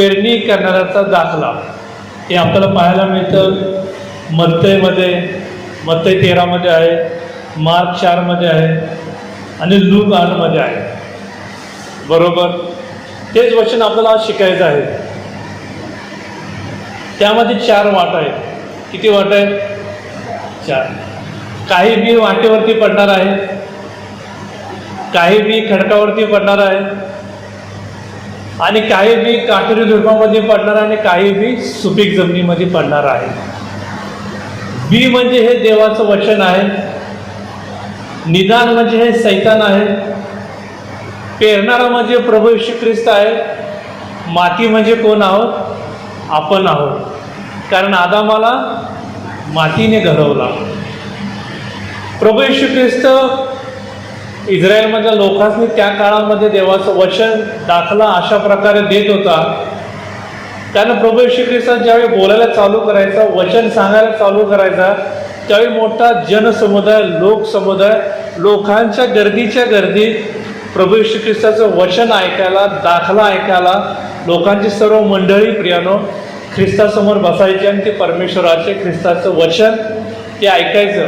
पेरणी करणाऱ्याचा दाखला. हे आपल्याला पाहायला मिळतं. मत्तयमध्ये मत्तय तेरामध्ये आहे मार्क चारमध्ये आहे आणि लूक आठमध्ये आहे. बरोबर? तेच वचन आपल्याला आज शिकायचं आहे. त्यामध्ये चार वाट आहेत. किती वाट आहेत? चार. काही बी वाटेवरती पडणार आहे. काही बी खडकावरती पडणार आहे. आणि काही बी काटेरी झुडपामध्ये पडणार आणि काही बी सुपीक जमिनीमध्ये पडणार आहे. बी म्हणजे हे देवाचं वचन आहे. निदान म्हणजे हे सैतान आहे. पेरणारा म्हणजे प्रभू श्री ख्रिस्त आहे. माती म्हणजे कोण आहोत? आपण आहोत. कारण आदामाला मातीने घडवला प्रभू श्री ख्रिस्त इस्रायलमधल्या लोकांनी त्या काळामध्ये देवाचं वचन दाखला अशा प्रकारे देत होता. त्यानं प्रभू श्री ख्रिस्ता ज्यावेळी बोलायला चालू करायचा वचन सांगायला चालू करायचा त्यावेळी मोठा जनसमुदाय लोकसमुदाय लोकांच्या गर्दीच्या गर्दीत प्रभू श्री ख्रिस्ताचं वचन ऐकायला दाखला ऐकायला लोकांची सर्व मंडळी प्रियानो ख्रिस्तासमोर बसायची आणि ते परमेश्वराचे ख्रिस्ताचं वचन ते ऐकायचं.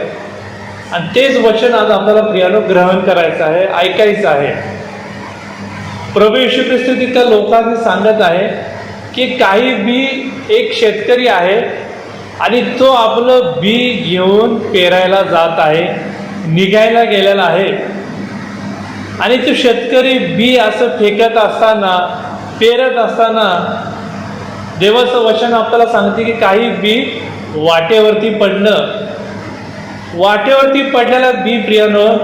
आणि तेच वचन आज आपल्याला प्रियानो ग्रहण करायचं आहे ऐकायचं आहे. प्रभू येशू ख्रिस्त तिथल्या लोकांनी सांगत आहे की काही बी एक शेतकरी आहे आणि तो आपलं बी घेऊन पेरायला जात आहे निघायला गेलेला आहे. आणि तो शेतकरी बी असं फेकत असताना पेरत असताना देवाचं वचन आपल्याला सांगते की काही बी वाटेवरती पडणं वाटेवरती पडलेला बी प्रियानं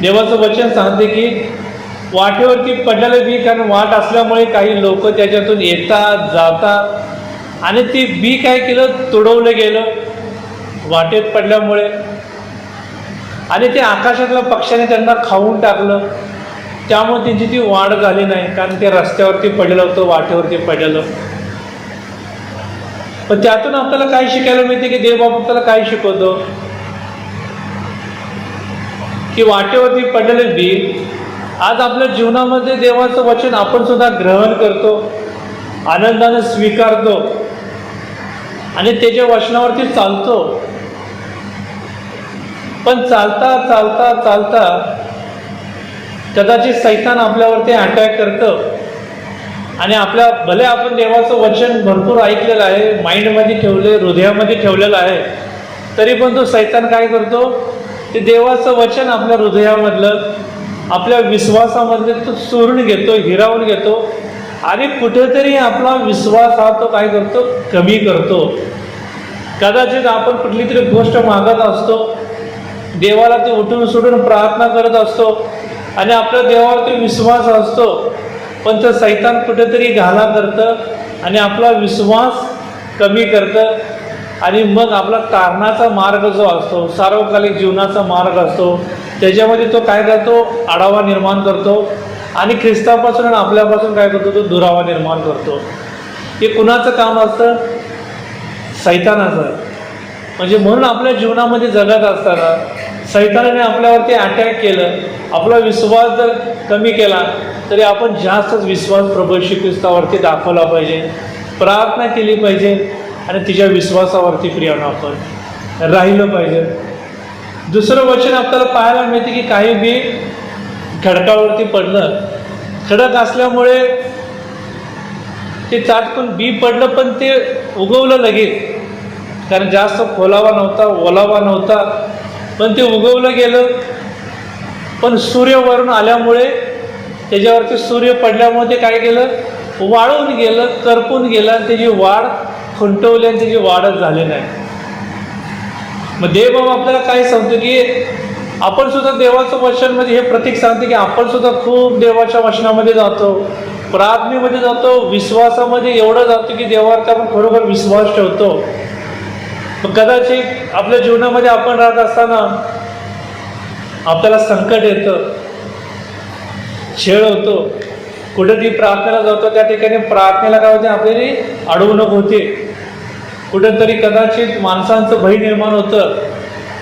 देवाचं वचन सांगते की वाटेवरती पडलेलं बी कारण वाट असल्यामुळे काही लोक त्याच्यातून येतात जातात. आणि ती बी काय केलं? तुडवलं गेलं. वाटेत पडल्यामुळे. आणि ते आकाशातल्या पक्ष्याने त्यांना खाऊन टाकलं. त्यामुळे त्यांची ती वाढ झाली नाही कारण ते रस्त्यावरती पडलेलं होतं वाटेवरती पडलेलं. पण त्यातून आपल्याला काय शिकायला मिळते की देव बाबा आपल्याला काय शिकवतो? की वाटेवरती पडलेले बी आज आपल्या जीवनामध्ये देवाचं वचन आपण सुद्धा ग्रहण करतो आनंदाने स्वीकारतो आणि त्याच्या वचनावरती चालतो. पण चालता चालता चालता कदाचित सैतान आपल्यावरती अटॅक करतं. आणि आपल्या भले आपण देवाचं वचन भरपूर ऐकलेलं आहे माइंडमध्ये ठेवले हृदयामध्ये ठेवलेलं आहे तरी पण तो सैतान काय करतो? ते देवाचं वचन आपल्या हृदयामधलं आपल्या विश्वासामधलं तो चोरून घेतो हिरावून घेतो. आणि कुठेतरी आपला विश्वास हा तो काय करतो? कमी करतो. कदाचित आपण कुठली तरी गोष्ट मागत असतो. देवाला ते उठून सुटून प्रार्थना करत असतो. आणि आपल्या देवावरती विश्वास असतो. पण तर सैतान कुठेतरी घाला करतं आणि आपला विश्वास कमी करतं. आणि मग आपला कारणाचा मार्ग जो असतो सार्वकालिक जीवनाचा मार्ग असतो त्याच्यामध्ये तो काय करतो? आढावा निर्माण करतो. आणि ख्रिस्तापासून आणि आपल्यापासून काय करतो? तो दुरावा निर्माण करतो. हे कुणाचं काम असतं? सैतानाचं. म्हणजे म्हणून आपल्या जीवनामध्ये जगत असताना सैतानाने आपल्यावरती अटॅक केलं. आपला विश्वास जर कमी केला तरी आपण जास्तच विश्वास प्रभू श्री ख्रिस्तावरती दाखवला पाहिजे. प्रार्थना केली पाहिजे. आणि तिच्या विश्वासावरती प्रियानं आपण राहिलं पाहिजे. दुसरं वचन आपल्याला पाहायला मिळते की काही बी खडकावरती पडलं खडक असल्यामुळे ते चाटकून बी पडलं पण ते उगवलं लगेच. कारण जास्त खोलावा नव्हता ओलावा नव्हता. पण ते उगवलं गेलं. पण सूर्यवरून आल्यामुळे त्याच्यावरती सूर्य पडल्यामुळे ते काय केलं? वाळून गेलं करपून गेलं. आणि त्याची वाढ खुंटवली आणि वाढच झाली नाही मग देवबाबा आपल्याला काय सांगतो की आपण सुद्धा देवाचं वचन म्हणजे हे प्रतीक सांगते की आपण सुद्धा खूप देवाच्या वचनामध्ये जातो. प्रार्थनेमध्ये जातो विश्वासामध्ये एवढं जातो की देवावरती आपण खरोखर विश्वास ठेवतो. मग कदाचित आपल्या जीवनामध्ये आपण राहत असताना आपल्याला संकट येतं छेळ होतो. कुठेतरी प्रार्थनेला जातो त्या ठिकाणी प्रार्थनेला काय होते? आपल्याला अडवणूक होते. कुठंतरी कदाचित माणसांचं भय निर्माण होतं.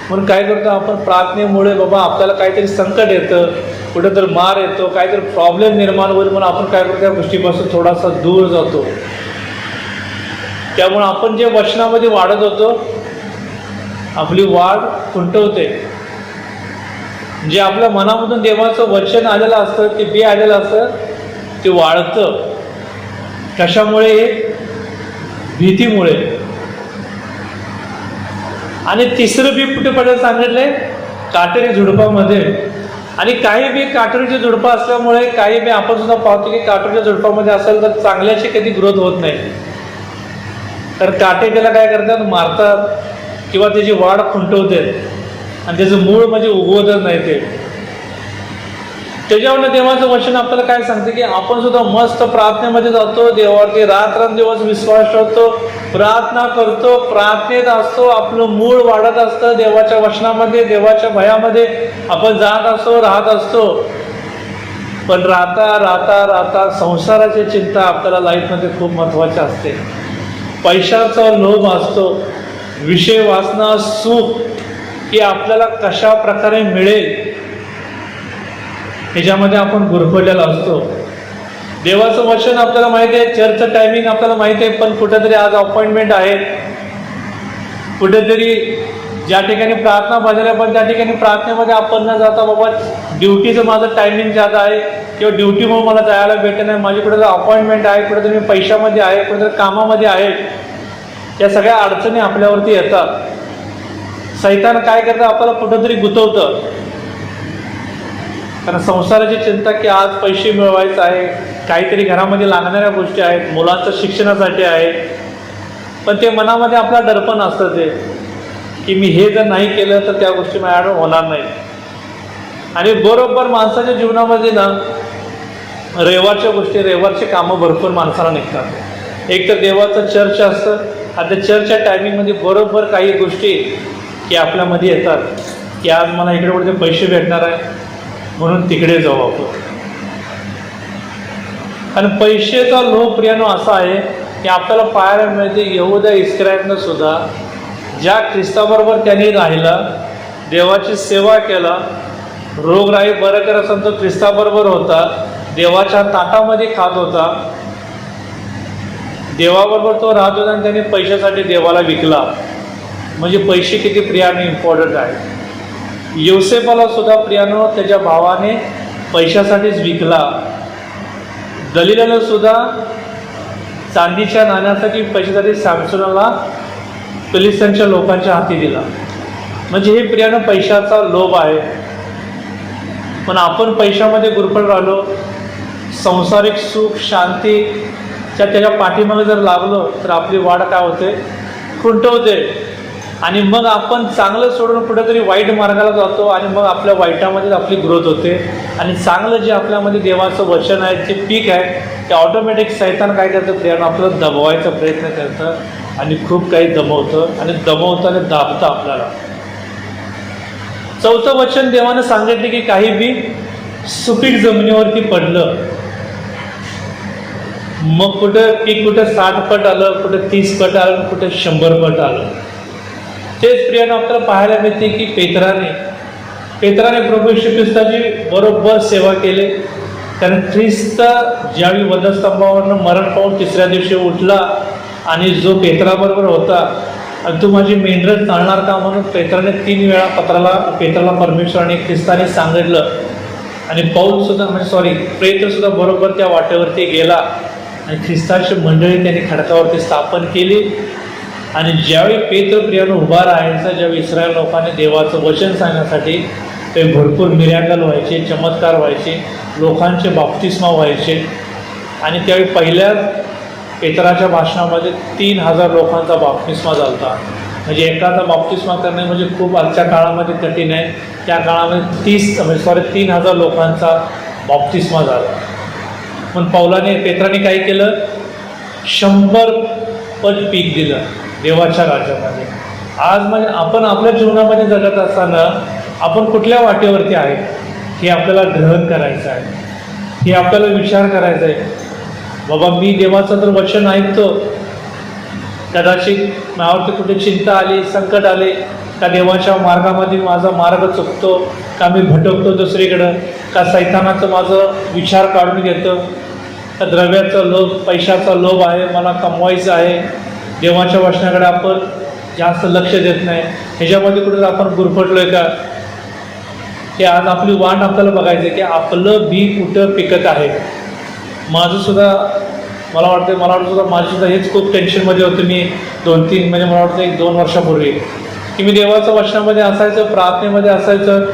म्हणून काय करतो आपण? प्रार्थनेमुळे बाबा आपल्याला काहीतरी संकट येतं कुठंतरी मार येतो काहीतरी प्रॉब्लेम निर्माण होईल म्हणून आपण काय करतो? त्या गोष्टीपासून थोडासा दूर जातो. त्यामुळे आपण जे वचनामध्ये वाढत होतो आपली वाढ खुंटवते. जे आपल्या मनामधून देवाचं वचन आलेलं असतं ते बी आलेलं असतं ते वाढतं. कशामुळे? भीतीमुळे. आणि तिसरं बी कुठे पडायला सांगितलंय? काटेरी झुडपामध्ये. आणि काही बी काटेरीचे झुडपं असल्यामुळे काही बी आपण सुद्धा पाहतो की काटेरीच्या झुडपामध्ये असेल तर चांगल्याची कधी ग्रोथ होत नाही. तर काटे त्याला काय करतात? मारतात. किंवा त्याची वाढ खुंटवते आणि त्याचं मूळ म्हणजे उगवतच नाही ते. त्याच्यावरनं देवाचं वचन आपल्याला काय सांगते की आपण सुद्धा मस्त प्रार्थनेमध्ये जातो देवावरती रात्रंदिवस विश्वास ठेवतो प्रार्थना करतो प्रार्थनेत असतो आपलं मूळ वाढत असतं देवाच्या वचनामध्ये देवाच्या भयामध्ये आपण जात असतो राहत असतो. पण राहता राहता राहता संसाराची चिंता आपल्याला लाईफमध्ये खूप महत्त्वाची असते. पैशाचा लोभ असतो. विषय वाचना सुख की आपल्याला कशा प्रकारे मिळेल ह्याच्यामध्ये आपण गुरफटलेला असतो. देवाचं वचन आपल्याला माहिती आहे चर्चचं टायमिंग आपल्याला माहिती आहे पण कुठेतरी आज अपॉइंटमेंट आहे. कुठेतरी ज्या ठिकाणी प्रार्थना भाजल्या पण त्या ठिकाणी प्रार्थनेमध्ये आपण न जाता बाबा ड्युटीचं माझं टायमिंग जादा आहे किंवा ड्युटीमुळे मला जायला भेटत नाही माझी कुठेतरी अपॉइंटमेंट आहे कुठेतरी मी पैशामध्ये आहे कुठेतरी कामामध्ये आहे. या सगळ्या अडचणी आपल्यावरती येतात. सैतान काय करतं? आपल्याला कुठंतरी गुतवतं. कारण संसाराची चिंता की आज पैसे मिळवायचं आहे काहीतरी घरामध्ये लागणाऱ्या गोष्टी आहेत मुलांचं शिक्षणासाठी आहे. पण ते मनामध्ये आपला दडपण असतं ते की मी हे जर नाही केलं तर त्या गोष्टी माझ्याकडे होणार नाही. आणि बरोबर माणसाच्या जीवनामध्ये ना रविवारच्या गोष्टी रविवारची कामं भरपूर माणसाला निघतात. एक तर देवाचं चर्च असतं आता चर्चच्या टायमिंगमध्ये बरोबर काही गोष्टी की आपल्यामध्ये येतात की आज मला इकडे कुठे पैसे भेटणार आहे म्हणून तिकडे जाऊ आपण. आणि पैसेचा लोभ प्रियानो असा आहे की आपल्याला पाहायला मिळते येऊद्या इस्क्रायतनं सुद्धा ज्या ख्रिस्ताबरोबर त्यांनी राहिला देवाची सेवा केला रोगराई बरं करत असताना तो ख्रिस्ताबरोबर होता देवाच्या ताटामध्ये खात होता देवाबरोबर तो राहत होता आणि त्याने पैशासाठी देवाला विकला. म्हणजे पैसे किती प्रियाने इम्पॉर्टंट आहे योसेफाला सुद्धा प्रियानो त्याच्या भावाने पैशासाठीच विकला. दलिलानं सुद्धा चांदीच्या नाण्यासाठी पैशासाठी सॅमसुनाला फिलिस्तीनच्या लोकांच्या हाती दिला. म्हणजे हे प्रियानं पैशाचा लोभ आहे. पण आपण पैशामध्ये गुरफळ राहिलो संसारिक सुख शांतीच्या त्याच्या पाठीमागे जर लागलो तर आपली वाढ काय होते? खुंटवते आणि मग आपण चांगलं सोडून कुठेतरी वाईट मार्गाला जातो आणि मग आपल्या वाईटामध्येच आपली ग्रोथ होते. आणि चांगलं जे आपल्यामध्ये देवाचं वचन आहे जे पीक आहे ते ऑटोमॅटिक सैतान काय करतं? प्रियानं आपलं दबवायचा प्रयत्न करतं आणि खूप काही दमवतं आणि दमवतं आणि दाबतं आपल्याला. चौथं वचन देवानं सांगितले की काही बी सुपीक जमिनीवरती पडलं मग कुठं पीक कुठं साठ पट आलं कुठं तीस पट आलं कुठं शंभर पट आलं. तेच प्रियानं आपल्याला पाहायला मिळते की पेत्राने पेत्राने प्रभू यीशू ख्रिस्ताची बरोबर सेवा केली. कारण ख्रिस्त ज्यावेळी वधस्तंभावरनं मरण पाहून तिसऱ्या दिवशी उठला आणि जो पेत्राबरोबर होता आणि तू माझी मेंढरं चालणार का म्हणून पेत्राने तीन वेळा पत्राला पेत्राला परमेश्वराने ख्रिस्ताने सांगितलं. आणि पाऊलसुद्धा म्हणजे सॉरी प्रेतसुद्धा बरोबर त्या वाटेवरती गेला. आणि ख्रिस्ताची मंडळी त्यांनी खडकावरती स्थापन केली. आणि ज्यावेळी पेत्र प्रियानं उभा राहायचा ज्यावेळी इस्रायल लोकांनी देवाचं वचन सांगण्यासाठी ते भरपूर मिर्यागल व्हायचे चमत्कार व्हायचे लोकांचे बाप्तिस्मा व्हायचे. आणि त्यावेळी पहिल्या पेत्राच्या भाषणामध्ये तीन हजार लोकांचा बाप्तिस्मा झाला म्हणजे एकाचा बाप्तिस्मा करणे म्हणजे खूप आजच्या काळामध्ये कठीण आहे. त्या काळामध्ये तीस म्हणजे सॉरी तीन हजार लोकांचा बाप्तिस्मा झाला. पण पौलाने पेत्राने काय केलं? शंभर पट पीक दिलं. देवाच्या राज्यामध्ये. आज म्हणजे आपण आपल्या जीवनामध्ये जगत असताना आपण कुठल्या वाटेवरती आहे हे आपल्याला ग्रहण करायचं आहे. हे आपल्याला विचार करायचा आहे. बाबा मी देवाचं तर वचन ऐकतो. कदाचित माझ्यावरती कुठे चिंता आली संकट आले का देवाच्या मार्गामध्ये माझा मार्ग चुकतो का मी भटकतो दुसरीकडं का सैतानाचं माझं विचार काढून घेतं. का द्रव्याचा लोभ पैशाचा लोभ आहे मला कमवायचं आहे. देवाच्या वचनाकडे आपण जास्त लक्ष देत नाही. ह्याच्यामध्ये कुठे आपण गुरफटलो आहे का? की आज आपली वाट आपल्याला बघायचं आहे की आपलं बी कुठं पिकत आहे. माझं सुद्धा मला वाटतं मला वाटतं सुद्धा माझं सुद्धा हेच खूप टेन्शनमध्ये होतं मी दोन तीन म्हणजे मला वाटतं एक दोन वर्षापूर्वी. की मी देवाच्या वचनामध्ये असायचं प्रार्थनेमध्ये असायचं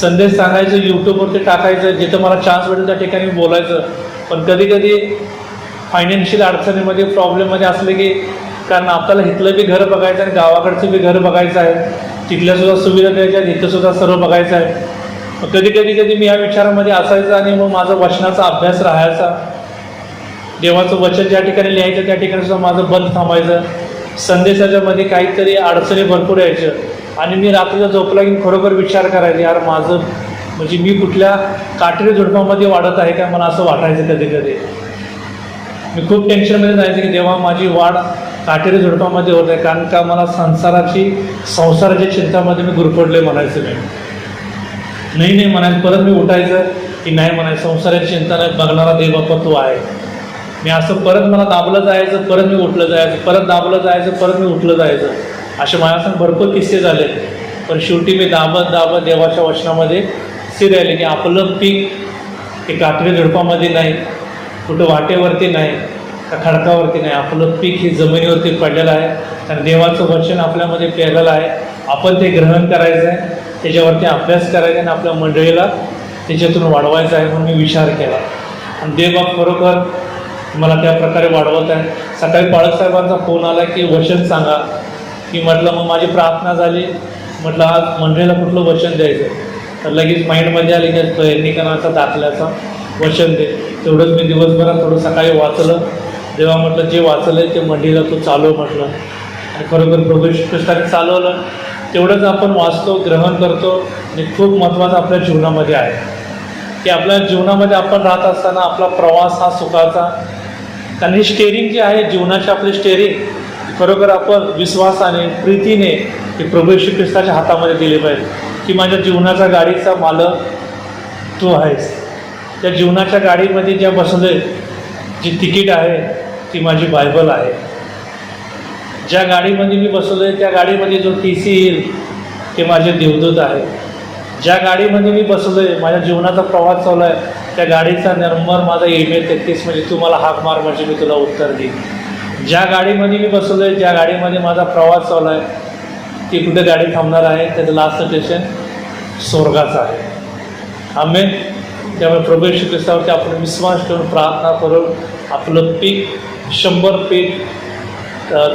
संदेश सांगायचं यूट्यूबवरती टाकायचं जिथं मला चान्स भेटेल त्या ठिकाणी मी बोलायचं. पण कधी कधी फायनान्शियल अडचणीमध्ये प्रॉब्लेममध्ये असले की कारण आपल्याला इथलं बी घर बघायचं आणि गावाकडचं बी घर बघायचं आहे. तिथल्या सुद्धा सुविधा द्यायच्या आहेत इथं सुद्धा सर्व बघायचं आहे. मग कधी कधी कधी मी या विचारामध्ये असायचं आणि मग माझा वचनाचा अभ्यास राहायचा. देवाचं वचन ज्या ठिकाणी लिहायचं त्या ठिकाणी सुद्धा माझं बंद थांबायचं. संदेशाच्या मध्ये काहीतरी अडचणी भरपूर यायच्या. आणि मी रात्रीला झोपला की खरोखर विचार करायचा यार माझं म्हणजे मी कुठल्या काटेरी झुडपामध्ये वाढत आहे का? मला असं वाटायचं कधी कधी. मी खूप टेन्शनमध्ये जायचं की देवा माझी वाढ काटेरी झुडपामध्ये होत आहे. कारण का मला संसाराची संसाराच्या चिंतामध्ये मी गुरफडले म्हणायचं मी नाही नाही म्हणायचं. परत मी उठायचं की नाही म्हणायचं. संसाराची चिंता नाही. बघणारा देव तू आहे. मी असं परत मला दाबलं जायचं परत मी उठलं जायचं परत दाबलं जायचं परत मी उठलं जायचं. असे माझ्यासंग भरपूर किस्से झाले. पण शेवटी मी दाबत दाबत देवाच्या वचनामध्ये स्थिर आले की आपलं पीक हे काटरी झुडपामध्ये नाही. कुठं वाटेवरती नाही. खडकावरती नाही. आपलं पीक हे जमिनीवरती पडलेलं आहे. आणि देवाचं वचन आपल्यामध्ये पेरलेलं आहे. आपण ते ग्रहण करायचं आहे. त्याच्यावरती अभ्यास करायचा आणि आपल्या मंडळीला त्याच्यातून वाढवायचं आहे म्हणून मी विचार केला. आणि देव खरोखर मला त्या प्रकारे वाढवत आहे. सकाळी बाळासाहेबांचा फोन आला की वचन सांगा. की म्हटलं मग माझी प्रार्थना झाली. म्हटलं आज मंडळीला कुठलं वचन द्यायचं तर लगेच माइंडमध्ये आले की सैनिकांचा दाखल्याचा? वचन दे. तेवढंच मी दिवसभरात थोडं सकाळी वाचलं. जेव्हा म्हटलं जे वाचलं ते मंडीला तू चालव म्हटलं. आणि खरोखर प्रभू श्री चालवलं. तेवढंच आपण वाचतो ग्रहण करतो आणि खूप महत्त्वाचं आपल्या जीवनामध्ये आहे. की आपल्या जीवनामध्ये आपण राहत असताना आपला प्रवास हा सुखाचा. कारण ही स्टेरिंग जी आहे जीवनाची आपली स्टेरिंग खरोखर आपण विश्वासाने प्रीतीने हे प्रभू श्री ख्रिस्ताच्या हातामध्ये दिले पाहिजे. की माझ्या जीवनाचा गाडीचा मालक तू आहेस. त्या जीवनाच्या गाडीमध्ये ज्या बसले जी तिकीट आहे ती माझी बायबल आहे. ज्या गाडीमध्ये मी बसलो आहे त्या गाडीमध्ये जो टी सी येईल ते माझे देवदूत आहे ज्या गाडीमध्ये मी बसलो आहे माझ्या जीवनाचा प्रवास चालू आहे त्या गाडीचा नंबर माझा ईमेल तेहतीस म्हणजे तू मला हाक मार म्हणजे मी तुला उत्तर देईन. ज्या गाडीमध्ये मी बसलो आहे ज्या गाडीमध्ये माझा प्रवास चालू आहे ती कुठे गाडी थांबणार आहे त्याचं लास्ट स्टेशन स्वर्गाचं आहे. आम्ही त्यामुळे प्रभू श्री ख्रिस्तावरती आपण विश्वास ठेवून प्रार्थना करून आपलं पीक शंभर पीक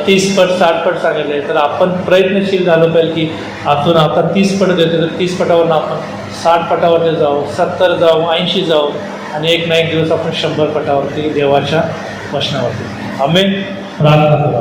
तीस पट साठ पट सांगितले. आहे तर आपण प्रयत्नशील झालो पाहिजे की अजून आता तीस पट देतो. तर तीस पटावरून आपण साठ पटावरती जाऊ सत्तर जाऊ ऐंशी जाऊ आणि एक ना एक दिवस आपण शंभर पटावरती देवाच्या वचनावरती. आम्ही प्रार्थना करू